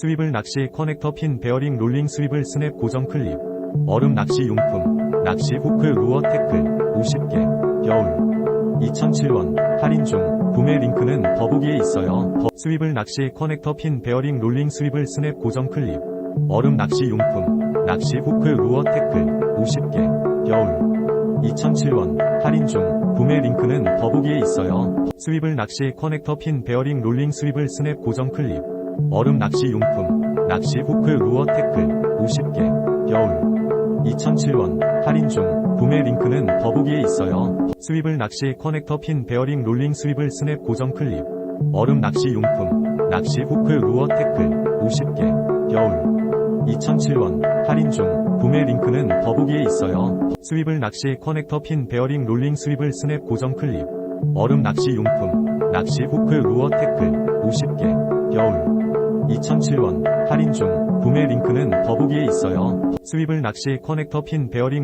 스위블 낚시 커넥터 핀 베어링 롤링 스위블 스냅 고정 클립. 얼음 낚시 용품 낚시 후크 루어 태클 50개 겨울. 2007원 할인 중. 구매 링크는 더보기에 있어요. 더 스위블 낚시 커넥터 핀 베어링 롤링 스위블 스냅 고정 클립. 얼음 낚시 용품 낚시 후크 루어 태클 50개 겨울. 2007원 할인 중. 구매 링크는 더보기에 있어요. 스위블 낚시 커넥터 핀 베어링 롤링 스위블 스냅 고정 클립 얼음 낚시 용품 낚시 후크 루어 태클 50개 겨울. 2007원 할인 중. 구매 링크는 더보기에 있어요. 스위블 낚시 커넥터 핀 베어링 롤링 스위블 스냅 고정 클립. 얼음 낚시 용품 낚시 후크 루어 태클 50개 겨울. 2007원 할인 중. 구매 링크는 더보기에 있어요. 스위블 낚시 커넥터 핀 베어링 롤링 스위블 스냅 고정 클립. 얼음 낚시 용품 낚시 후크 루어 태클 50개 겨울 2007원 할인 중 구매 링크는 더보기에 있어요. 스위블 낚시 커넥터 핀 베어링